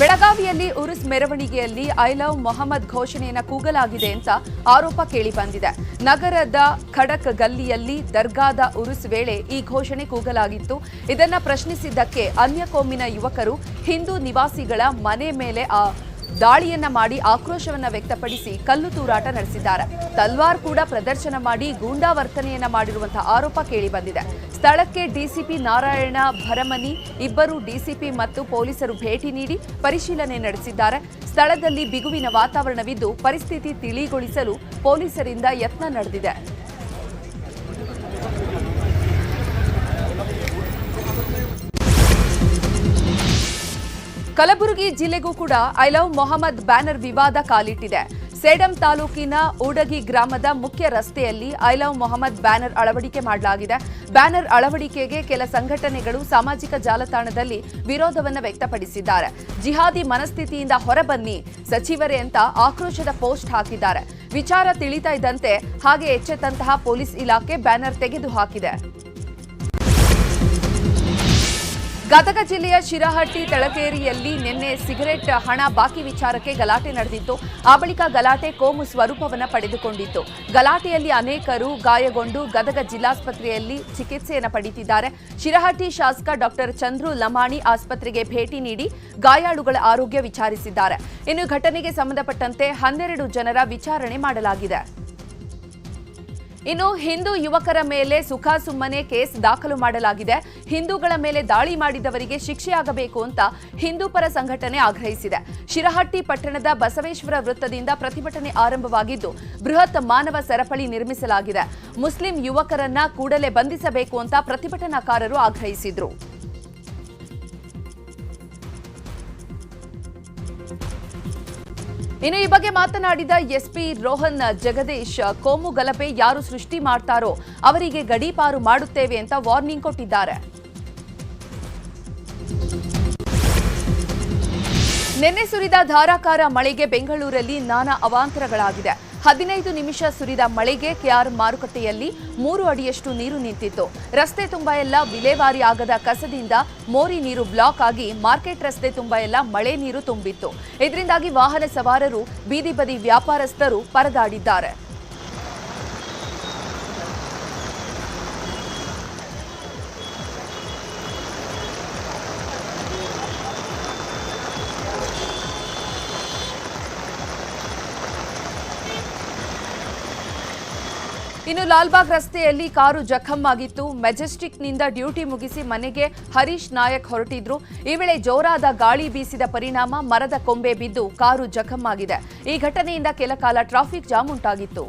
ಬೆಳಗಾವಿಯಲ್ಲಿ ಉರುಸ್ ಮೆರವಣಿಗೆಯಲ್ಲಿ I love Mohammed ಘೋಷಣೆಯನ್ನು ಕೂಗಲಾಗಿದೆ ಅಂತ ಆರೋಪ ಕೇಳಿಬಂದಿದೆ ನಗರದ ಖಡಕ್ ಗಲ್ಲಿಯಲ್ಲಿ ದರ್ಗಾದ ಉರುಸ್ ವೇಳೆ ಈ ಘೋಷಣೆ ಕೂಗಲಾಗಿತ್ತು. ಇದನ್ನ ಪ್ರಶ್ನಿಸಿದ್ದಕ್ಕೆ ಅನ್ಯ ಕೋಮಿನ ಯುವಕರು ಹಿಂದೂ ನಿವಾಸಿಗಳ ಮನೆ ಮೇಲೆ ಆ ದಾಳಿಯನ್ನ ಮಾಡಿ ಆಕ್ರೋಶವನ್ನ ವ್ಯಕ್ತಪಡಿಸಿ ಕಲ್ಲು ತೂರಾಟ ನಡೆಸಿದ್ದಾರೆ. ತಲ್ವಾರ್ ಕೂಡ ಪ್ರದರ್ಶನ ಮಾಡಿ ಗೂಂಡಾ ವರ್ತನೆಯನ್ನ ಮಾಡಿರುವಂತಹ ಆರೋಪ ಕೇಳಿಬಂದಿದೆ. ಸ್ಥಳಕ್ಕೆ ಡಿಸಿಪಿ ನಾರಾಯಣ ಭರಮನಿ, ಇಬ್ಬರು ಡಿಸಿಪಿ ಮತ್ತು ಪೊಲೀಸರು ಭೇಟಿ ನೀಡಿ ಪರಿಶೀಲನೆ ನಡೆಸಿದ್ದಾರೆ. ಸ್ಥಳದಲ್ಲಿ ಬಿಗುವಿನ ವಾತಾವರಣವಿದ್ದು ಪರಿಸ್ಥಿತಿ ತಿಳಿಗೊಳಿಸಲು ಪೊಲೀಸರಿಂದ ಯತ್ನ ನಡೆದಿದೆ. ಕಲಬುರಗಿ ಜಿಲ್ಲೆಗೂ ಕೂಡ ಐ ಲವ್ ಮೊಹಮ್ಮದ್ ಬ್ಯಾನರ್ ವಿವಾದ ಕಾಲಿಟ್ಟಿದೆ. ಸೇಡಂ ತಾಲೂಕಿನ ಉಡಗಿ ಗ್ರಾಮದ ಮುಖ್ಯ ರಸ್ತೆಯಲ್ಲಿ ಐ ಲವ್ ಮೊಹಮ್ಮದ್ ಬ್ಯಾನರ್ ಅಳವಡಿಕೆ ಮಾಡಲಾಗಿದೆ. ಬ್ಯಾನರ್ ಅಳವಡಿಕೆಗೆ ಕೆಲ ಸಂಘಟನೆಗಳು ಸಾಮಾಜಿಕ ಜಾಲತಾಣದಲ್ಲಿ ವಿರೋಧವನ್ನು ವ್ಯಕ್ತಪಡಿಸಿದ್ದಾರೆ. ಜಿಹಾದಿ ಮನಸ್ಥಿತಿಯಿಂದ ಹೊರಬನ್ನಿ, ಸಚಿವರೇ ಅಂತ ಆಕ್ರೋಶದ ಪೋಸ್ಟ್ ಹಾಕಿದ್ದಾರೆ. ವಿಚಾರ ತಿಳಿತಾ ಇದ್ದಂತೆ ಹಾಗೆ ಎಚ್ಚೆತ್ತಂತಹ ಪೊಲೀಸ್ ಇಲಾಖೆ ಬ್ಯಾನರ್ ತೆಗೆದು ಹಾಕಿದೆ ಗದಗ ಜಿಲ್ಲೆಯ ಶಿರಹಟ್ಟಿ, ತಳಕೇರಿಯಲ್ಲಿ ನಿನ್ನೆ ಸಿಗರೆಟ್ ಹಣ ಬಾಕಿ ವಿಚಾರಕ್ಕೆ ಗಲಾಟೆ ನಡೆದಿತ್ತು. ಆ ಬಳಿಕ ಗಲಾಟೆ ಕೋಮು ಸ್ವರೂಪವನ್ನು ಪಡೆದುಕೊಂಡಿತ್ತು. ಗಲಾಟೆಯಲ್ಲಿ ಅನೇಕರು ಗಾಯಗೊಂಡು ಗದಗ ಜಿಲ್ಲಾಸ್ಪತ್ರೆಯಲ್ಲಿ ಚಿಕಿತ್ಸೆಯನ್ನು ಪಡೆಯುತ್ತಿದ್ದಾರೆ ಶಿರಹಟ್ಟಿ ಶಾಸಕ ಡಾಕ್ಟರ್ ಚಂದ್ರು ಲಮಾಣಿ ಆಸ್ಪತ್ರೆಗೆ ಭೇಟಿ ನೀಡಿ ಗಾಯಾಳುಗಳ ಆರೋಗ್ಯ ವಿಚಾರಿಸಿದ್ದಾರೆ. ಇನ್ನು ಘಟನೆಗೆ ಸಂಬಂಧಪಟ್ಟಂತೆ ಹನ್ನೆರಡು ಜನರ ವಿಚಾರಣೆ ಮಾಡಲಾಗಿದೆ. ಇನ್ನು ಹಿಂದೂ ಯುವಕರ ಮೇಲೆ ಸುಖ ಸುಮ್ಮನೆ ಕೇಸ್ ದಾಖಲು ಮಾಡಲಾಗಿದೆ. ಹಿಂದೂಗಳ ಮೇಲೆ ದಾಳಿ ಮಾಡಿದವರಿಗೆ ಶಿಕ್ಷೆಯಾಗಬೇಕು ಅಂತ ಹಿಂದೂ ಪರ ಸಂಘಟನೆ ಆಗ್ರಹಿಸಿದೆ. ಶಿರಹಟ್ಟಿ ಪಟ್ಟಣದ ಬಸವೇಶ್ವರ ವೃತ್ತದಿಂದ ಪ್ರತಿಭಟನೆ ಆರಂಭವಾಗಿದ್ದು, ಬೃಹತ್ ಮಾನವ ಸರಪಳಿ ನಿರ್ಮಿಸಲಾಗಿದೆ. ಮುಸ್ಲಿಂ ಯುವಕರನ್ನ ಕೂಡಲೇ ಬಂಧಿಸಬೇಕು ಅಂತ ಪ್ರತಿಭಟನಾಕಾರರು ಆಗ್ರಹಿಸಿದ್ರು. ಇನ್ನು ಈ ಬಗ್ಗೆ ಮಾತನಾಡಿದ ಎಸ್ಪಿ ರೋಹನ್, ಜಗದೀಶ್, ಕೋಮು ಗಲಭೆ ಯಾರು ಸೃಷ್ಟಿ ಮಾಡ್ತಾರೋ ಅವರಿಗೆ ಗಡೀಪಾರು ಮಾಡುತ್ತೇವೆ ಅಂತ ವಾರ್ನಿಂಗ್ ಕೊಟ್ಟಿದ್ದಾರೆ. ನಿನ್ನೆ ಸುರಿದ ಧಾರಾಕಾರ ಮಳೆಗೆ ಬೆಂಗಳೂರಲ್ಲಿ ನಾನಾ ಅವಾಂತರಗಳಾಗಿದೆ. ಹದಿನೈದು ನಿಮಿಷ ಸುರಿದ ಮಳೆಗೆ ಕೆಆರ್ ಮಾರುಕಟ್ಟೆಯಲ್ಲಿ ಮೂರು ಅಡಿಯಷ್ಟು ನೀರು ನಿಂತಿತ್ತು. ರಸ್ತೆ ತುಂಬ ಎಲ್ಲ ವಿಲೇವಾರಿ ಆಗದ ಕಸದಿಂದ ಮೋರಿ ನೀರು ಬ್ಲಾಕ್ ಆಗಿ ಮಾರ್ಕೆಟ್ ರಸ್ತೆ ತುಂಬ ಎಲ್ಲ ಮಳೆ ನೀರು ತುಂಬಿತ್ತು. ಇದರಿಂದಾಗಿ ವಾಹನ ಸವಾರರು ಬೀದಿ ಬದಿ ವ್ಯಾಪಾರಸ್ಥರು ಪರದಾಡಿದ್ದಾರೆ. ಇನ್ನು ಲಾಲ್ಬಾಗ್ ರಸ್ತೆಯಲ್ಲಿ ಕಾರು ಜಖಂ ಆಗಿತ್ತು. ಮೆಜೆಸ್ಟಿಕ್ನಿಂದ ಡ್ಯೂಟಿ ಮುಗಿಸಿ ಮನೆಗೆ ಹರೀಶ್ ನಾಯಕ್ ಹೊರಟಿದ್ರು. ಈ ವೇಳೆ ಜೋರಾದ ಗಾಳಿ ಬೀಸಿದ ಪರಿಣಾಮ ಮರದ ಕೊಂಬೆ ಬಿದ್ದು ಕಾರು ಜಖಂ ಆಗಿದೆ. ಈ ಘಟನೆಯಿಂದ ಕೆಲ ಕಾಲ ಟ್ರಾಫಿಕ್ ಜಾಮ್ ಉಂಟಾಗಿತ್ತು.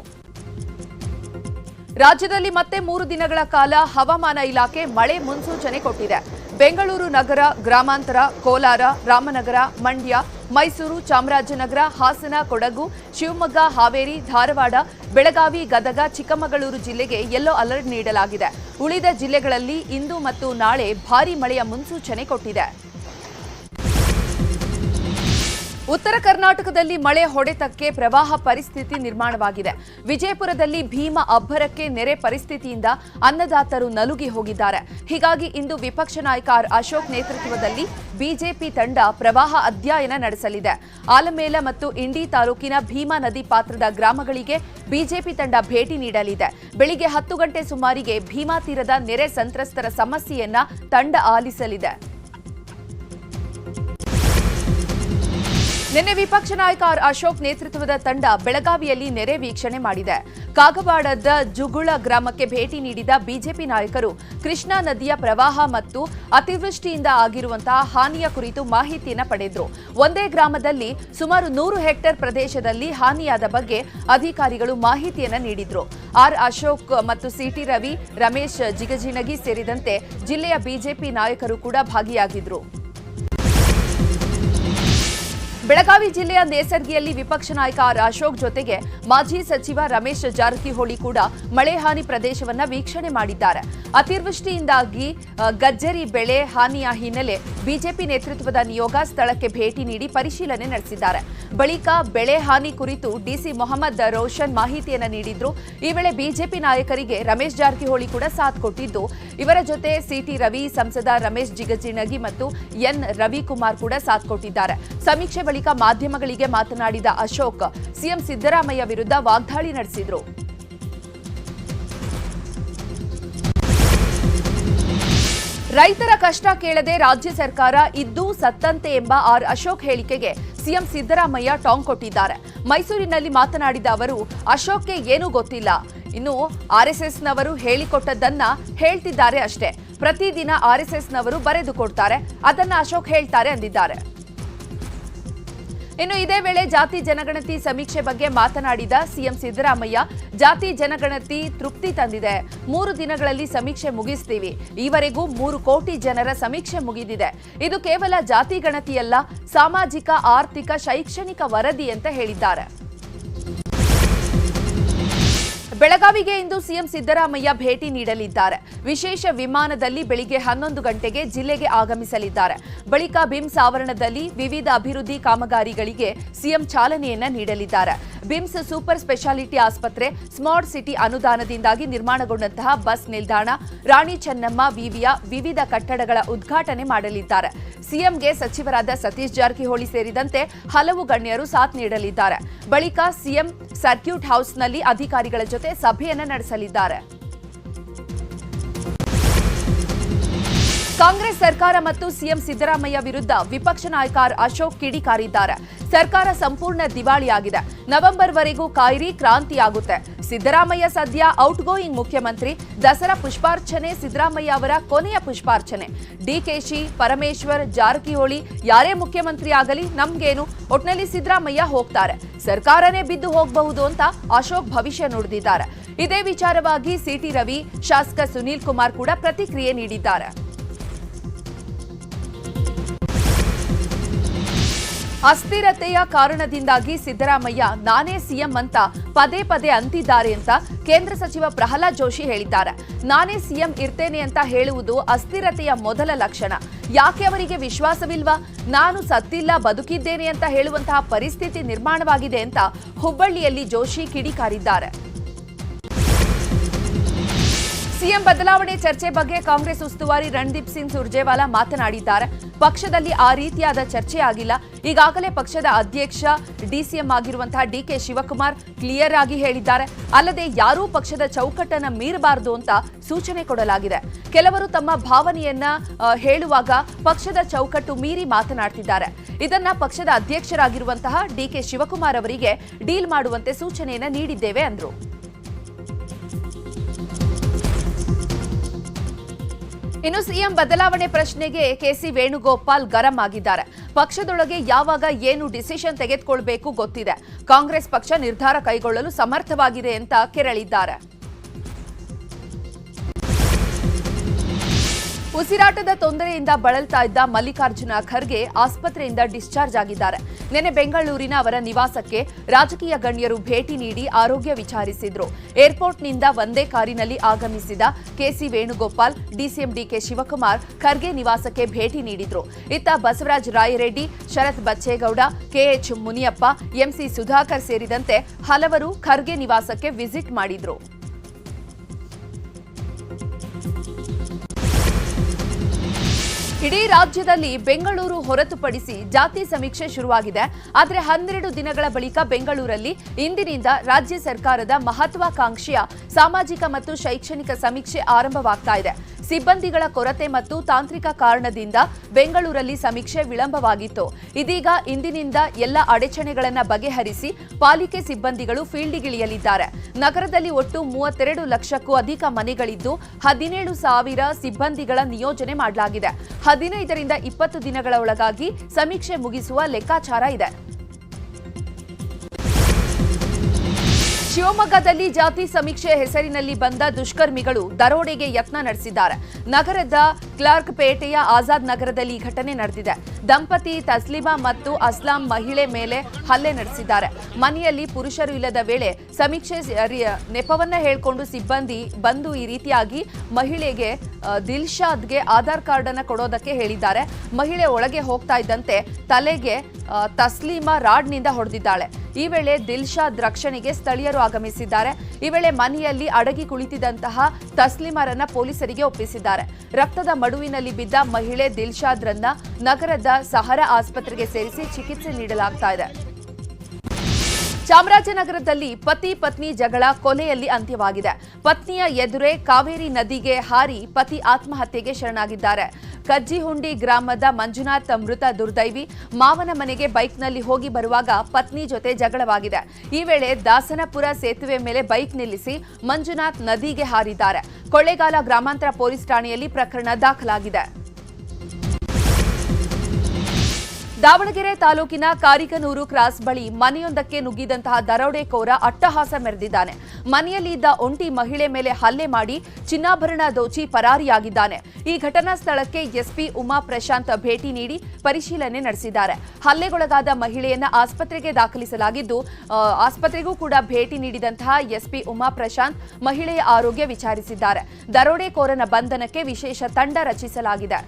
ರಾಜ್ಯದಲ್ಲಿ ಮತ್ತೆ ಮೂರು ದಿನಗಳ ಕಾಲ ಹವಾಮಾನ ಇಲಾಖೆ ಮಳೆ ಮುನ್ಸೂಚನೆ ಕೊಟ್ಟಿದೆ. ಬೆಂಗಳೂರು ನಗರ, ಗ್ರಾಮಾಂತರ, ಕೋಲಾರ, ರಾಮನಗರ, ಮಂಡ್ಯ ಮೈಸೂರು ಚಾಮರಾಜನಗರ, ಹಾಸನ, ಕೊಡಗು, ಶಿವಮೊಗ್ಗ, ಹಾವೇರಿ, ಧಾರವಾಡ, ಬೆಳಗಾವಿ, ಗದಗ, ಚಿಕ್ಕಮಗಳೂರು ಜಿಲ್ಲೆಗೆ ಯೆಲ್ಲೋ ಅಲರ್ಟ್ ನೀಡಲಾಗಿದೆ. ಉಳಿದ ಜಿಲ್ಲೆಗಳಲ್ಲಿ ಇಂದು ಮತ್ತು ನಾಳೆ ಭಾರೀ ಮಳೆಯ ಮುನ್ಸೂಚನೆ ಕೊಟ್ಟಿದೆ. ಉತ್ತರ ಕರ್ನಾಟಕದಲ್ಲಿ ಮಳೆ ಹೊಡೆತಕ್ಕೆ ಪ್ರವಾಹ ಪರಿಸ್ಥಿತಿ ನಿರ್ಮಾಣವಾಗಿದೆ. ವಿಜಯಪುರದಲ್ಲಿ ಭೀಮ ಅಬ್ಬರಕ್ಕೆ ನೆರೆ ಪರಿಸ್ಥಿತಿಯಿಂದ ಅನ್ನದಾತರು ನಲುಗಿ ಹೋಗಿದ್ದಾರೆ. ಹೀಗಾಗಿ ಇಂದು ವಿಪಕ್ಷ ನಾಯಕ ಅಶೋಕ್ ನೇತೃತ್ವದಲ್ಲಿ ಬಿಜೆಪಿ ತಂಡ ಪ್ರವಾಹ ಅಧ್ಯಯನ ನಡೆಸಲಿದೆ. ಆಲಮೇಲ ಮತ್ತು ಇಂಡಿ ತಾಲೂಕಿನ ಭೀಮಾ ನದಿ ಪಾತ್ರದ ಗ್ರಾಮಗಳಿಗೆ ಬಿಜೆಪಿ ತಂಡ ಭೇಟಿ ನೀಡಲಿದೆ. ಬೆಳಿಗ್ಗೆ ಹತ್ತು ಗಂಟೆ ಸುಮಾರಿಗೆ ಭೀಮಾ ತೀರದ ನೆರೆ ಸಂತ್ರಸ್ತರ ಸಮಸ್ಯೆಯನ್ನ ತಂಡ ಆಲಿಸಲಿದೆ. ನಿನ್ನೆ ವಿಪಕ್ಷ ನಾಯಕ ಆರ್ ಅಶೋಕ್ ನೇತೃತ್ವದ ತಂಡ ಬೆಳಗಾವಿಯಲ್ಲಿ ನೆರೆ ವೀಕ್ಷಣೆ ಮಾಡಿದೆ. ಕಾಗವಾಡದ ಜುಗುಳ ಗ್ರಾಮಕ್ಕೆ ಭೇಟಿ ನೀಡಿದ ಬಿಜೆಪಿ ನಾಯಕರು ಕೃಷ್ಣಾ ನದಿಯ ಪ್ರವಾಹ ಮತ್ತು ಅತಿವೃಷ್ಟಿಯಿಂದ ಆಗಿರುವಂತಹ ಹಾನಿಯ ಕುರಿತು ಮಾಹಿತಿಯನ್ನು ಪಡೆದರು. ಒಂದೇ ಗ್ರಾಮದಲ್ಲಿ ಸುಮಾರು ನೂರು ಹೆಕ್ಟೇರ್ ಪ್ರದೇಶದಲ್ಲಿ ಹಾನಿಯಾದ ಬಗ್ಗೆ ಅಧಿಕಾರಿಗಳು ಮಾಹಿತಿಯನ್ನು ನೀಡಿದರು. ಆರ್ ಅಶೋಕ್ ಮತ್ತು ಸಿಟಿ ರವಿ ರಮೇಶ್ ಜಿಗಜಿಣಗಿ ಸೇರಿದಂತೆ ಜಿಲ್ಲೆಯ ಬಿಜೆಪಿ ನಾಯಕರು ಕೂಡ ಭಾಗಿಯಾಗಿದ್ರು. ಬೆಳಗಾವಿ ಜಿಲ್ಲೆಯ ನೇಸರ್ಗಿಯಲ್ಲಿ ವಿಪಕ್ಷ ನಾಯಕ ಆರ್ ಅಶೋಕ್ ಜೊತೆಗೆ ಮಾಜಿ ಸಚಿವ ರಮೇಶ್ ಜಾರಕಿಹೊಳಿ ಕೂಡ ಮಳೆ ಹಾನಿ ಪ್ರದೇಶವನ್ನ ವೀಕ್ಷಣೆ ಮಾಡಿದ್ದಾರೆ. ಅತಿವೃಷ್ಟಿಯಿಂದಾಗಿ ಗಜ್ಜರಿ, ಬೆಳೆ ಹಾನಿಯ ಹಿನ್ನೆಲೆ ಬಿಜೆಪಿ ನೇತೃತ್ವದ ನಿಯೋಗ ಸ್ಥಳಕ್ಕೆ ಭೇಟಿ ನೀಡಿ ಪರಿಶೀಲನೆ ನಡೆಸಿದ್ದಾರೆ. ಬಳಿಕ ಬೆಳೆ ಹಾನಿ ಕುರಿತು ಡಿಸಿ ಮೊಹಮ್ಮದ್ ರೋಷನ್ ಮಾಹಿತಿಯನ್ನು ನೀಡಿದ್ರು. ಈ ವೇಳೆ ಬಿಜೆಪಿ ನಾಯಕರಿಗೆ ರಮೇಶ್ ಜಾರಕಿಹೊಳಿ ಕೂಡ ಸಾಥ್ ಕೊಟ್ಟಿದ್ದು. ಇವರ ಜೊತೆ ಸಿಟಿ ರವಿ, ಸಂಸದ ರಮೇಶ್ ಜಿಗಜಿಣಗಿ ಮತ್ತು ಎನ್ ರವಿಕುಮಾರ್ ಕೂಡ ಸಾಥ್ ಕೊಟ್ಟಿದ್ದಾರೆ. ಸಮೀಕ್ಷೆ ಬಳಿಕ ಮಾಧ್ಯಮಗಳಿಗೆ ಮಾತನಾಡಿದ ಅಶೋಕ್, ಸಿಎಂ ಸಿದ್ದರಾಮಯ್ಯ ವಿರುದ್ಧ ವಾಗ್ದಾಳಿ ನಡೆಸಿದ್ರು. ರೈತರ ಕಷ್ಟ ಕೇಳದೆ ರಾಜ್ಯ ಸರ್ಕಾರ ಇದ್ದು ಸತ್ತಂತೆ ಎಂಬ ಆರ್ ಅಶೋಕ್ ಹೇಳಿಕೆಗೆ ಸಿಎಂ ಸಿದ್ದರಾಮಯ್ಯ ಟಾಂಗ್ ಕೊಟ್ಟಿದ್ದಾರೆ. ಮೈಸೂರಿನಲ್ಲಿ ಮಾತನಾಡಿದ ಅವರು, ಅಶೋಕ್ಗೆ ಏನೂ ಗೊತ್ತಿಲ್ಲ. ಇನ್ನು ಆರ್ಎಸ್ಎಸ್ನವರು ಹೇಳಿಕೊಟ್ಟದ್ದನ್ನ ಹೇಳ್ತಿದ್ದಾರೆ ಅಷ್ಟೇ. ಪ್ರತಿದಿನ ಆರ್ಎಸ್ಎಸ್ನವರು ಬರೆದು ಕೊಡ್ತಾರೆ. ಅದನ್ನ ಅಶೋಕ್ ಹೇಳ್ತಾರೆ ಅಂದಿದ್ದಾರೆ. ಇನ್ನು ಇದೇ ವೇಳೆ ಜಾತಿ ಜನಗಣತಿ ಸಮೀಕ್ಷೆ ಬಗ್ಗೆ ಮಾತನಾಡಿದ ಸಿಎಂ ಸಿದ್ದರಾಮಯ್ಯ, ಜಾತಿ ಜನಗಣತಿ ತೃಪ್ತಿ ತಂದಿದೆ. ಮೂರು ದಿನಗಳಲ್ಲಿ ಸಮೀಕ್ಷೆ ಮುಗಿಸ್ತೀವಿ. ಈವರೆಗೂ ಮೂರು ಕೋಟಿ ಜನರ ಸಮೀಕ್ಷೆ ಮುಗಿದಿದೆ. ಇದು ಕೇವಲ ಜಾತಿ ಗಣತಿಯಲ್ಲ, ಸಾಮಾಜಿಕ, ಆರ್ಥಿಕ, ಶೈಕ್ಷಣಿಕ ವರದಿ ಅಂತ ಹೇಳಿದ್ದಾರೆ. ಬೆಳಗಾವಿಗೆ ಇಂದು ಸಿಎಂ ಸಿದ್ದರಾಮಯ್ಯ ಭೇಟಿ ನೀಡಲಿದ್ದಾರೆ. ವಿಶೇಷ ವಿಮಾನದಲ್ಲಿ ಬೆಳಿಗ್ಗೆ ಹನ್ನೊಂದು ಗಂಟೆಗೆ ಜಿಲ್ಲೆಗೆ ಆಗಮಿಸಲಿದ್ದಾರೆ. ಬಳಿಕ ಬಿಮ್ಸ್ ಆವರಣದಲ್ಲಿ ವಿವಿಧ ಅಭಿವೃದ್ಧಿ ಕಾಮಗಾರಿಗಳಿಗೆ ಸಿಎಂ ಚಾಲನೆಯನ್ನ ನೀಡಲಿದ್ದಾರೆ. ಬಿಮ್ಸ್ ಸೂಪರ್ ಸ್ಪೆಷಾಲಿಟಿ ಆಸ್ಪತ್ರೆ, ಸ್ಮಾರ್ಟ್ ಸಿಟಿ ಅನುದಾನದಿಂದಾಗಿ ನಿರ್ಮಾಣಗೊಂಡಂತಹ ಬಸ್ ನಿಲ್ದಾಣ, ರಾಣಿ ಚೆನ್ನಮ್ಮ ವಿವಿಯ ವಿವಿಧ ಕಟ್ಟಡಗಳ ಉದ್ಘಾಟನೆ ಮಾಡಲಿದ್ದಾರೆ. ಸಿಎಂಗೆ ಸಚಿವರಾದ ಸತೀಶ್ ಜಾರಕಿಹೊಳಿ ಸೇರಿದಂತೆ ಹಲವು ಗಣ್ಯರು ಸಾಥ್ ನೀಡಲಿದ್ದಾರೆ. ಬಳಿಕ ಸಿಎಂ ಸರ್ಕ್ಯೂಟ್ ಹೌಸ್ನಲ್ಲಿ ಅಧಿಕಾರಿಗಳ ಜೊತೆ ಸಭೆಯನ್ನ ನಡೆಸಲಿದ್ದಾರೆ. ಕಾಂಗ್ರೆಸ್ ಸರ್ಕಾರ ಮತ್ತು ಸಿಎಂ ಸಿದ್ದರಾಮಯ್ಯ ವಿರುದ್ಧ ವಿಪಕ್ಷ ನಾಯಕ ಅಶೋಕ್ ಕಿಡಿಕಾರಿದ್ದಾರೆ. ಸರ್ಕಾರ ಸಂಪೂರ್ಣ ದಿವಾಳಿಯಾಗಿದೆ. ನವೆಂಬರ್ವರೆಗೂ ಕಾಯಿರಿ ಕ್ರಾಂತಿಯಾಗುತ್ತೆ. ಸಿದ್ದರಾಮಯ್ಯ ಸದ್ಯ ಔಟ್ ಗೋಯಿಂಗ್ ಮುಖ್ಯಮಂತ್ರಿ. ದಸರಾ ಪುಷ್ಪಾರ್ಚನೆ, ಸಿದ್ದರಾಮಯ್ಯ ಅವರ ಕೊನೆಯ ಪುಷ್ಪಾರ್ಚನೆ. ಡಿಕೆಶಿ ಪರಮೇಶ್ವರ್, ಜಾರಕಿಹೊಳಿ ಯಾರೇ ಮುಖ್ಯಮಂತ್ರಿ ಆಗಲಿ ನಮ್ಗೇನು, ಒಟ್ನಲ್ಲಿ ಸಿದ್ದರಾಮಯ್ಯ ಹೋಗ್ತಾರೆ. ಸರ್ಕಾರನೇ ಬಿದ್ದು ಹೋಗಬಹುದು ಅಂತ ಅಶೋಕ್ ಭವಿಷ್ಯ ನುಡಿದಿದ್ದಾರೆ. ಇದೇ ವಿಚಾರವಾಗಿ ಸಿಟಿ ರವಿ, ಶಾಸಕ ಸುನೀಲ್ ಕುಮಾರ್ ಕೂಡ ಪ್ರತಿಕ್ರಿಯೆ ನೀಡಿದ್ದಾರೆ. ಅಸ್ಥಿರತೆಯ ಕಾರಣದಿಂದಾಗಿ ಸಿದ್ದರಾಮಯ್ಯ ನಾನೇ ಸಿಎಂ ಅಂತ ಪದೇ ಪದೇ ಅಂತಿದ್ದಾರೆ ಅಂತ ಕೇಂದ್ರ ಸಚಿವ ಪ್ರಹ್ಲಾದ್ ಜೋಶಿ ಹೇಳಿದ್ದಾರೆ. ನಾನೇ ಸಿಎಂ ಇರ್ತೇನೆ ಅಂತ ಹೇಳುವುದು ಅಸ್ಥಿರತೆಯ ಮೊದಲ ಲಕ್ಷಣ. ಯಾಕೆ ಅವರಿಗೆ ವಿಶ್ವಾಸವಿಲ್ವಾ? ನಾನು ಸತ್ತಿಲ್ಲ, ಬದುಕಿದ್ದೇನೆ ಅಂತ ಹೇಳುವಂತಹ ಪರಿಸ್ಥಿತಿ ನಿರ್ಮಾಣವಾಗಿದೆ ಅಂತ ಹುಬ್ಬಳ್ಳಿಯಲ್ಲಿ ಜೋಶಿ ಕಿಡಿಕಾರಿದ್ದಾರೆ. ಸಿಎಂ ಬದಲಾವಣೆ ಚರ್ಚೆ ಬಗ್ಗೆ ಕಾಂಗ್ರೆಸ್ ಉಸ್ತುವಾರಿ ರಣದೀಪ್ ಸಿಂಗ್ ಸುರ್ಜೇವಾಲಾ ಮಾತನಾಡಿದ್ದಾರೆ. ಪಕ್ಷದಲ್ಲಿ ಆ ರೀತಿಯಾದ ಚರ್ಚೆ ಆಗಿಲ್ಲ. ಈಗಾಗಲೇ ಪಕ್ಷದ ಅಧ್ಯಕ್ಷ, ಡಿಸಿಎಂ ಆಗಿರುವಂತಹ ಡಿಕೆ ಶಿವಕುಮಾರ್ ಕ್ಲಿಯರ್ ಆಗಿ ಹೇಳಿದ್ದಾರೆ. ಅಲ್ಲದೆ ಯಾರೂ ಪಕ್ಷದ ಚೌಕಟ್ಟನ್ನ ಮೀರಬಾರದು ಅಂತ ಸೂಚನೆ ಕೊಡಲಾಗಿದೆ. ಕೆಲವರು ತಮ್ಮ ಭಾವನೆಯನ್ನ ಹೇಳುವಾಗ ಪಕ್ಷದ ಚೌಕಟ್ಟು ಮೀರಿ ಮಾತನಾಡ್ತಿದ್ದಾರೆ. ಇದನ್ನ ಪಕ್ಷದ ಅಧ್ಯಕ್ಷರಾಗಿರುವಂತಹ ಡಿಕೆ ಶಿವಕುಮಾರ್ ಅವರಿಗೆ ಡೀಲ್ ಮಾಡುವಂತೆ ಸೂಚನೆಯನ್ನ ನೀಡಿದ್ದೇವೆ ಅಂದ್ರು. ಇನ್ನು ಸಿಎಂ ಬದಲಾವಣೆ ಪ್ರಶ್ನೆಗೆ ಕೆಸಿ ವೇಣುಗೋಪಾಲ್ ಗರಂ ಆಗಿದ್ದಾರೆ. ಪಕ್ಷದೊಳಗೆ ಯಾವಾಗ ಏನು ಡಿಸಿಷನ್ ತೆಗೆದುಕೊಳ್ಬೇಕು ಗೊತ್ತಿದೆ. ಕಾಂಗ್ರೆಸ್ ಪಕ್ಷ ನಿರ್ಧಾರ ಕೈಗೊಳ್ಳಲು ಸಮರ್ಥವಾಗಿದೆ ಅಂತ ಕೆರಳಿದ್ದಾರೆ. ಉಸಿರಾಟದ ತೊಂದರೆಯಿಂದ ಬಳಲ್ತಾ ಇದ್ದ ಮಲ್ಲಿಕಾರ್ಜುನ ಖರ್ಗೆ ಆಸ್ಪತ್ರೆಯಿಂದ ಡಿಸ್ಚಾರ್ಜ್ ಆಗಿದ್ದಾರೆ. ನಿನ್ನೆ ಬೆಂಗಳೂರಿನ ಅವರ ನಿವಾಸಕ್ಕೆ ರಾಜಕೀಯ ಗಣ್ಯರು ಭೇಟಿ ನೀಡಿ ಆರೋಗ್ಯ ವಿಚಾರಿಸಿದ್ರು. ಏರ್ಪೋರ್ಟ್ನಿಂದ ಒಂದೇ ಕಾರಿನಲ್ಲಿ ಆಗಮಿಸಿದ K C Venugopal, DCM D K Shivakumar Kharge ನಿವಾಸಕ್ಕೆ ಭೇಟಿ ನೀಡಿದ್ರು. ಇತ್ತ Basavaraja Rayareddy, Sharath Bachegowda, K H Muniyappa, M C Sudhakar ಸೇರಿದಂತೆ ಹಲವರು ಖರ್ಗೆ ನಿವಾಸಕ್ಕೆ ವಿಸಿಟ್ ಮಾಡಿದ್ರು. ಇಡೀ ರಾಜ್ಯದಲ್ಲಿ ಬೆಂಗಳೂರು ಹೊರತುಪಡಿಸಿ ಜಾತಿ ಸಮೀಕ್ಷೆ ಶುರುವಾಗಿದೆ. ಆದರೆ ಹನ್ನೆರಡು ದಿನಗಳ ಬಳಿಕ ಬೆಂಗಳೂರಲ್ಲಿ ಇಂದಿನಿಂದ ರಾಜ್ಯ ಸರ್ಕಾರದ ಮಹತ್ವಾಕಾಂಕ್ಷೆಯ ಸಾಮಾಜಿಕ ಮತ್ತು ಶೈಕ್ಷಣಿಕ ಸಮೀಕ್ಷೆ ಆರಂಭವಾಗ್ತಾ ಇದೆ. ಸಿಬ್ಬಂದಿಗಳ ಕೊರತೆ ಮತ್ತು ತಾಂತ್ರಿಕ ಕಾರಣದಿಂದ ಬೆಂಗಳೂರಲ್ಲಿ ಸಮೀಕ್ಷೆ ವಿಳಂಬವಾಗಿತ್ತು. ಇದೀಗ ಇಂದಿನಿಂದ ಎಲ್ಲ ಅಡಚಣೆಗಳನ್ನು ಬಗೆಹರಿಸಿ ಪಾಲಿಕೆ ಸಿಬ್ಬಂದಿಗಳು ಫೀಲ್ಡಿಗಿಳಿಯಲಿದ್ದಾರೆ. ನಗರದಲ್ಲಿ ಒಟ್ಟು ಮೂವತ್ತೆರಡು ಲಕ್ಷಕ್ಕೂ ಅಧಿಕ ಮನೆಗಳಿದ್ದು ಹದಿನೇಳು ಸಾವಿರ ಸಿಬ್ಬಂದಿಗಳ ನಿಯೋಜನೆ ಮಾಡಲಾಗಿದೆ. ಹದಿನೈದರಿಂದ ಇಪ್ಪತ್ತು ದಿನಗಳ ಒಳಗಾಗಿ ಸಮೀಕ್ಷೆ ಮುಗಿಸುವ ಲೆಕ್ಕಾಚಾರ ಇದೆ. ಶಿವಮೊಗ್ಗದಲ್ಲಿ ಜಾತಿ ಸಮೀಕ್ಷೆ ಹೆಸರಿನಲ್ಲಿ ಬಂದ ದುಷ್ಕರ್ಮಿಗಳು ದರೋಡೆಗೆ ಯತ್ನ ನಡೆಸಿದ್ದಾರೆ. ನಗರದ ಕ್ಲಾರ್ಕ್ ಪೇಟೆಯ ಆಜಾದ್ ನಗರದಲ್ಲಿ ಘಟನೆ ನಡೆದಿದೆ. ದಂಪತಿ ತಸ್ಲಿಮಾ ಮತ್ತು ಅಸ್ಲಾಂ ಮಹಿಳೆ ಮೇಲೆ ಹಲ್ಲೆ ನಡೆಸಿದ್ದಾರೆ. ಮನೆಯಲ್ಲಿ ಪುರುಷರು ಇಲ್ಲದ ವೇಳೆ ಸಮೀಕ್ಷೆ ನೆಪವನ್ನ ಹೇಳಿಕೊಂಡು ಸಿಬ್ಬಂದಿ ಬಂದು ಈ ರೀತಿಯಾಗಿ ಮಹಿಳೆಗೆ ದಿಲ್ಶಾದ್ಗೆ ಆಧಾರ್ ಕಾರ್ಡ್ ಅನ್ನು ಕೊಡೋದಕ್ಕೆ ಹೇಳಿದ್ದಾರೆ. ಮಹಿಳೆ ಒಳಗೆ ಹೋಗ್ತಾ ಇದ್ದಂತೆ ತಲೆಗೆ ತಸ್ಲೀಮಾ ರಾಡ್ನಿಂದ ಹೊಡೆದಿದ್ದಾಳೆ. ಈ ವೇಳೆ ದಿಲ್ಶಾದ್ ರಕ್ಷಣೆಗೆ ಸ್ಥಳೀಯರು ಆಗಮಿಸಿದ್ದಾರೆ. ಈ ವೇಳೆ ಮನೆಯಲ್ಲಿ ಅಡಗಿ ಕುಳಿತಿದ್ದಂತಹ ತಸ್ಲಿಮರನ್ನ ಪೊಲೀಸರಿಗೆ ಒಪ್ಪಿಸಿದ್ದಾರೆ. ರಕ್ತದ ಮಡುವಿನಲ್ಲಿ ಬಿದ್ದ ಮಹಿಳೆ ದಿಲ್ಶಾದ್ರನ್ನ ನಗರದ ಸಹರ ಆಸ್ಪತ್ರೆಗೆ ಸೇರಿಸಿ ಚಿಕಿತ್ಸೆ ನೀಡಲಾಗ್ತಾ ಇದೆ. ಚಾಮರಾಜನಗರದಲ್ಲಿ ಪತಿ ಪತ್ನಿ ಜಗಳ ಕೊಲೆಯಲ್ಲಿ ಅಂತ್ಯವಾಗಿದೆ. ಪತ್ನಿಯ ಎದುರೇ ಕಾವೇರಿ ನದಿಗೆ ಹಾರಿ ಪತಿ ಆತ್ಮಹತ್ಯೆಗೆ ಶರಣಾಗಿದ್ದಾರೆ. ಕಜ್ಜಿಹುಂಡಿ ಗ್ರಾಮದ ಮಂಜುನಾಥ್ ಮೃತ ದುರ್ದೈವಿ ಮಾವನ ಮನೆಗೆ ಬೈಕ್ನಲ್ಲಿ ಹೋಗಿ ಬರುವಾಗ ಪತ್ನಿ ಜೊತೆ ಜಗಳವಾಗಿದೆ. ಈ ವೇಳೆ ದಾಸನಪುರ ಸೇತುವೆ ಮೇಲೆ ಬೈಕ್ ನಿಲ್ಲಿಸಿ ಮಂಜುನಾಥ್ ನದಿಗೆ ಹಾರಿದ್ದಾರೆ. ಕೊಳ್ಳೇಗಾಲ ಗ್ರಾಮಾಂತರ ಪೊಲೀಸ್ ಠಾಣೆಯಲ್ಲಿ ಪ್ರಕರಣ ದಾಖಲಾಗಿದೆ. ದಾವಣಗೆರೆ ತಾಲೂಕಿನ ಕಾರಿಕನೂರು ಕ್ರಾಸ್ ಬಳಿ ಮನೆಯೊಂದಕ್ಕೆ ನುಗ್ಗಿದಂತಹ ದರೋಡೆಕೋರ ಅಟ್ಟಹಾಸ ಮೆರೆದಿದ್ದಾನೆ. ಮನೆಯಲ್ಲಿ ಇದ್ದ ಒಂಟಿ ಮಹಿಳೆ ಮೇಲೆ ಹಲ್ಲೆ ಮಾಡಿ ಚಿನ್ನಾಭರಣ ದೋಚಿ ಪರಾರಿಯಾಗಿದ್ದಾನೆ. ಈ ಘಟನಾ ಸ್ಥಳಕ್ಕೆ ಎಸ್ಪಿ ಉಮಾ ಪ್ರಶಾಂತ್ ಭೇಟಿ ನೀಡಿ ಪರಿಶೀಲನೆ ನಡೆಸಿದ್ದಾರೆ. ಹಲ್ಲೆಗೊಳಗಾದ ಮಹಿಳೆಯನ್ನ ಆಸ್ಪತ್ರೆಗೆ ದಾಖಲಿಸಲಾಗಿದ್ದು ಆಸ್ಪತ್ರೆಗೂ ಕೂಡ ಭೇಟಿ ನೀಡಿದಂತಹ ಎಸ್ಪಿ ಉಮಾ ಪ್ರಶಾಂತ್ ಮಹಿಳೆಯ ಆರೋಗ್ಯ ವಿಚಾರಿಸಿದ್ದಾರೆ. ದರೋಡೆಕೋರನ ಬಂಧನಕ್ಕೆ ವಿಶೇಷ ತಂಡ ರಚಿಸಲಾಗಿದೆ.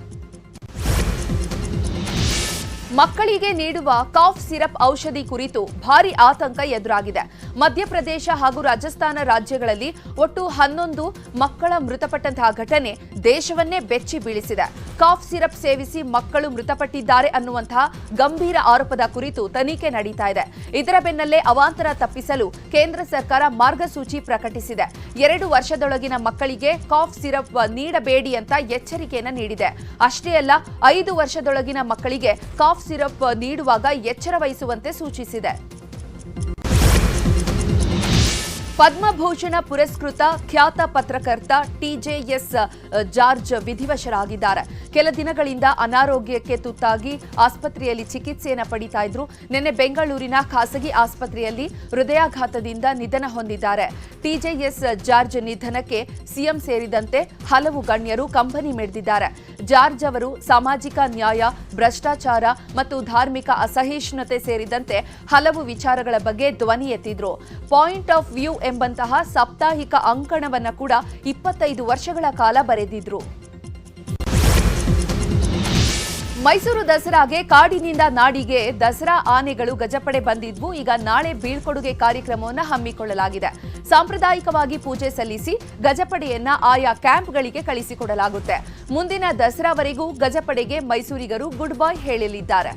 ಮಕ್ಕಳಿಗೆ ನೀಡುವ ಕಾಫ್ ಸಿರಪ್ ಔಷಧಿ ಕುರಿತು ಭಾರಿ ಆತಂಕ ಎದುರಾಗಿದೆ. ಮಧ್ಯಪ್ರದೇಶ ಹಾಗೂ ರಾಜಸ್ಥಾನ ರಾಜ್ಯಗಳಲ್ಲಿ ಒಟ್ಟು ಹನ್ನೊಂದು ಮಕ್ಕಳ ಮೃತಪಟ್ಟಂತಹ ಘಟನೆ ದೇಶವನ್ನೇ ಬೆಚ್ಚಿ ಬೀಳಿಸಿದೆ. ಕಾಫ್ ಸಿರಪ್ ಸೇವಿಸಿ ಮಕ್ಕಳು ಮೃತಪಟ್ಟಿದ್ದಾರೆ ಅನ್ನುವಂತಹ ಗಂಭೀರ ಆರೋಪದ ಕುರಿತು ತನಿಖೆ ನಡೀತಾ ಇದೆ. ಇದರ ಬೆನ್ನಲ್ಲೇ ಅವಾಂತರ ತಪ್ಪಿಸಲು ಕೇಂದ್ರ ಸರ್ಕಾರ ಮಾರ್ಗಸೂಚಿ ಪ್ರಕಟಿಸಿದೆ. ಎರಡು ವರ್ಷದೊಳಗಿನ ಮಕ್ಕಳಿಗೆ ಕಾಫ್ ಸಿರಪ್ ನೀಡಬೇಡಿ ಅಂತ ಎಚ್ಚರಿಕೆಯನ್ನ ನೀಡಿದೆ. ಅಷ್ಟೇ ಅಲ್ಲ, ಐದು ವರ್ಷದೊಳಗಿನ ಮಕ್ಕಳಿಗೆ ಕಾಫ್ ಸಿರಪ್ ನೀಡುವಾಗ ಎಚ್ಚರ ವಹಿಸುವಂತೆ ಸೂಚಿಸಿದೆ. ಪದ್ಮಭೂಷಣ ಪುರಸ್ಕೃತ ಖ್ಯಾತ ಪತ್ರಕರ್ತ ಟಿಜೆಎಸ್ ಜಾರ್ಜ್ ವಿಧಿವಶರಾಗಿದ್ದಾರೆ. ಕೆಲ ದಿನಗಳಿಂದ ಅನಾರೋಗ್ಯಕ್ಕೆ ತುತ್ತಾಗಿ ಆಸ್ಪತ್ರೆಯಲ್ಲಿ ಚಿಕಿತ್ಸೆಯನ್ನು ಪಡಿತಾ ಇದ್ರು. ನಿನ್ನೆ ಬೆಂಗಳೂರಿನ ಖಾಸಗಿ ಆಸ್ಪತ್ರೆಯಲ್ಲಿ ಹೃದಯಾಘಾತದಿಂದ ನಿಧನ ಹೊಂದಿದ್ದಾರೆ. ಟಿಜೆಎಸ್ ಜಾರ್ಜ್ ನಿಧನಕ್ಕೆ ಸಿಎಂ ಸೇರಿದಂತೆ ಹಲವು ಗಣ್ಯರು ಕಂಬನಿ ಮಿಡಿದಿದ್ದಾರೆ. ಜಾರ್ಜ್ ಅವರು ಸಾಮಾಜಿಕ ನ್ಯಾಯ, ಭ್ರಷ್ಟಾಚಾರ ಮತ್ತು ಧಾರ್ಮಿಕ ಅಸಹಿಷ್ಣುತೆ ಸೇರಿದಂತೆ ಹಲವು ವಿಚಾರಗಳ ಬಗ್ಗೆ ಧ್ವನಿ ಎತ್ತಿದ್ರು. ಪಾಯಿಂಟ್ ಆಫ್ ವ್ಯೂ ಎಂಬಂತಹ ಸಾಪ್ತಾಹಿಕ ಅಂಕಣವನ್ನ ಕೂಡ ಇಪ್ಪತ್ತೈದು ವರ್ಷಗಳ ಕಾಲ ಬರೆದಿದ್ರು. ಮೈಸೂರು ದಸರಾಗೆ ಕಾಡಿನಿಂದ ನಾಡಿಗೆ ದಸರಾ ಆನೆಗಳು ಗಜಪಡೆ ಬಂದಿದ್ವು. ಈಗ ನಾಳೆ ಬೀಳ್ಕೊಡುಗೆ ಕಾರ್ಯಕ್ರಮವನ್ನು ಹಮ್ಮಿಕೊಳ್ಳಲಾಗಿದೆ. ಸಾಂಪ್ರದಾಯಿಕವಾಗಿ ಪೂಜೆ ಸಲ್ಲಿಸಿ ಗಜಪಡೆಯನ್ನ ಆಯಾ ಕ್ಯಾಂಪ್ಗಳಿಗೆ ಕಳಿಸಿಕೊಡಲಾಗುತ್ತೆ. ಮುಂದಿನ ದಸರಾವರೆಗೂ ಗಜಪಡೆಗೆ ಮೈಸೂರಿಗರು ಗುಡ್ ಬಾಯ್ ಹೇಳಲಿದ್ದಾರೆ.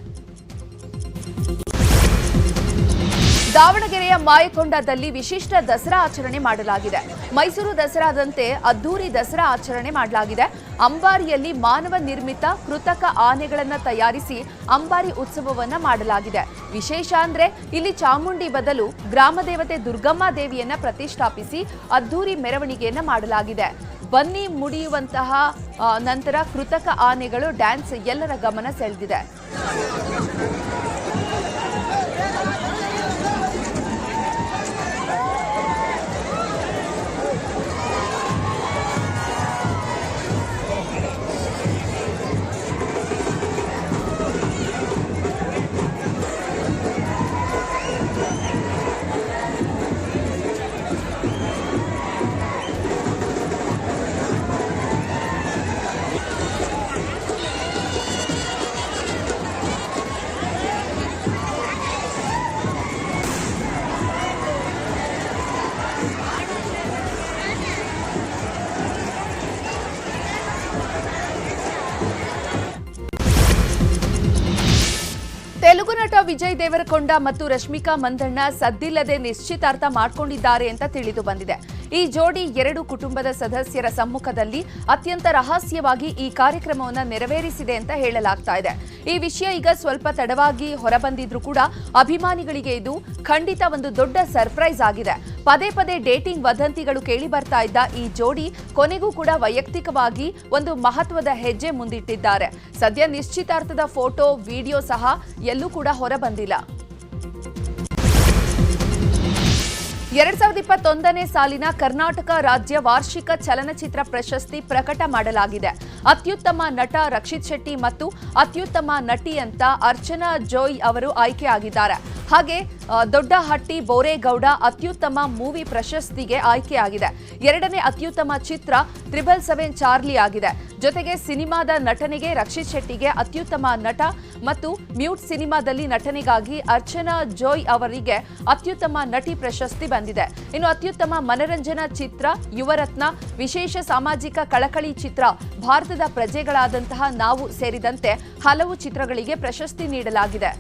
ದಾವಣಗೆರೆಯ ಮಾಯಕೊಂಡದಲ್ಲಿ ವಿಶಿಷ್ಟ ದಸರಾ ಆಚರಣೆ ಮಾಡಲಾಗಿದೆ. ಮೈಸೂರು ದಸರಾದಂತೆ ಅದ್ದೂರಿ ದಸರಾ ಆಚರಣೆ ಮಾಡಲಾಗಿದೆ. ಅಂಬಾರಿಯಲ್ಲಿ ಮಾನವ ನಿರ್ಮಿತ ಕೃತಕ ಆನೆಗಳನ್ನು ತಯಾರಿಸಿ ಅಂಬಾರಿ ಉತ್ಸವವನ್ನು ಮಾಡಲಾಗಿದೆ. ವಿಶೇಷ ಅಂದರೆ ಇಲ್ಲಿ ಚಾಮುಂಡಿ ಬದಲು ಗ್ರಾಮ ದೇವತೆ ದುರ್ಗಮ್ಮ ದೇವಿಯನ್ನ ಪ್ರತಿಷ್ಠಾಪಿಸಿ ಅದ್ದೂರಿ ಮೆರವಣಿಗೆಯನ್ನ ಮಾಡಲಾಗಿದೆ. ಬನ್ನಿ ಮುಡಿಯುವಂತಹ ನಂತರ ಕೃತಕ ಆನೆಗಳು ಡ್ಯಾನ್ಸ್ ಎಲ್ಲರ ಗಮನ ಸೆಳೆದಿದೆ. ವಿಜಯ್ ದೇವರಕೊಂಡ ಮತ್ತು ರಶ್ಮಿಕಾ ಮಂದಣ್ಣ ಸದ್ದಿಲ್ಲದೆ ನಿಶ್ಚಿತಾರ್ಥ ಮಾಡಿಕೊಂಡಿದ್ದಾರೆ ಅಂತ ತಿಳಿದು ಬಂದಿದೆ. ಈ ಜೋಡಿ ಎರಡು ಕುಟುಂಬದ ಸದಸ್ಯರ ಸಮ್ಮುಖದಲ್ಲಿ ಅತ್ಯಂತ ರಹಸ್ಯವಾಗಿ ಈ ಕಾರ್ಯಕ್ರಮವನ್ನು ನೆರವೇರಿಸಿದೆ ಅಂತ ಹೇಳಲಾಗ್ತಾ ಇದೆ. ಈ ವಿಷಯ ಈಗ ಸ್ವಲ್ಪ ತಡವಾಗಿ ಹೊರಬಂದಿದ್ರೂ ಕೂಡ ಅಭಿಮಾನಿಗಳಿಗೆ ಇದು ಖಂಡಿತ ಒಂದು ದೊಡ್ಡ ಸರ್ಪ್ರೈಸ್ ಆಗಿದೆ. ಪದೇ ಪದೇ ಡೇಟಿಂಗ್ ವದಂತಿಗಳು ಕೇಳಿ ಬರ್ತಾ ಇದ್ದ ಈ ಜೋಡಿ ಕೊನೆಗೂ ಕೂಡ ವೈಯಕ್ತಿಕವಾಗಿ ಒಂದು ಮಹತ್ವದ ಹೆಜ್ಜೆ ಮುಂದಿಟ್ಟಿದ್ದಾರೆ. ಸದ್ಯ ನಿಶ್ಚಿತಾರ್ಥದ ಫೋಟೋ, ವಿಡಿಯೋ ಸಹ ಎಲ್ಲೂ ಕೂಡ ಹೊರಬಂದಿಲ್ಲ. ಎರಡ್ ಸಾವಿರದ ಇಪ್ಪತ್ತೊಂದನೇ ಸಾಲಿನ ಕರ್ನಾಟಕ ರಾಜ್ಯ ವಾರ್ಷಿಕ ಚಲನಚಿತ್ರ ಪ್ರಶಸ್ತಿ ಪ್ರಕಟ ಮಾಡಲಾಗಿದೆ. ಅತ್ಯುತ್ತಮ ನಟ ರಕ್ಷಿತ್ ಶೆಟ್ಟಿ ಮತ್ತು ಅತ್ಯುತ್ತಮ ನಟಿ ಅಂತ ಅರ್ಚನಾ ಜೋಯ್ ಅವರು ಆಯ್ಕೆಯಾಗಿದ್ದಾರೆ. ಹಾಗೆ ದೊಡ್ಡಹಟ್ಟಿ ಬೋರೇಗೌಡ ಅತ್ಯುತ್ತಮ ಮೂವಿ ಪ್ರಶಸ್ತಿಗೆ ಆಯ್ಕೆಯಾಗಿದೆ. ಎರಡನೇ ಅತ್ಯುತ್ತಮ ಚಿತ್ರ ತ್ರಿಬಲ್ ಸೆವೆನ್ ಚಾರ್ಲಿ ಆಗಿದೆ. ಜೊತೆಗೆ ಸಿನಿಮಾದ ನಟನೆಗೆ ರಕ್ಷಿತ್ ಶೆಟ್ಟಿಗೆ ಅತ್ಯುತ್ತಮ ನಟ ಮತ್ತು ಮ್ಯೂಟ್ ಸಿನಿಮಾದಲ್ಲಿ ನಟನೆಗಾಗಿ ಅರ್ಚನಾ ಜೋಯ್ ಅವರಿಗೆ ಅತ್ಯುತ್ತಮ ನಟಿ ಪ್ರಶಸ್ತಿ ಬಂದಿದೆ. ಇನ್ನು ಅತ್ಯುತ್ತಮ ಮನರಂಜನಾ ಚಿತ್ರ ಯುವರತ್ನ, ವಿಶೇಷ ಸಾಮಾಜಿಕ ಕಳಕಳಿ ಚಿತ್ರ ಭಾರತದ ಪ್ರಜೆಗಳಾದಂತಹ ನಾವು ಸೇರಿದಂತೆ ಹಲವು ಚಿತ್ರಗಳಿಗೆ ಪ್ರಶಸ್ತಿ ನೀಡಲಾಗಿದೆ.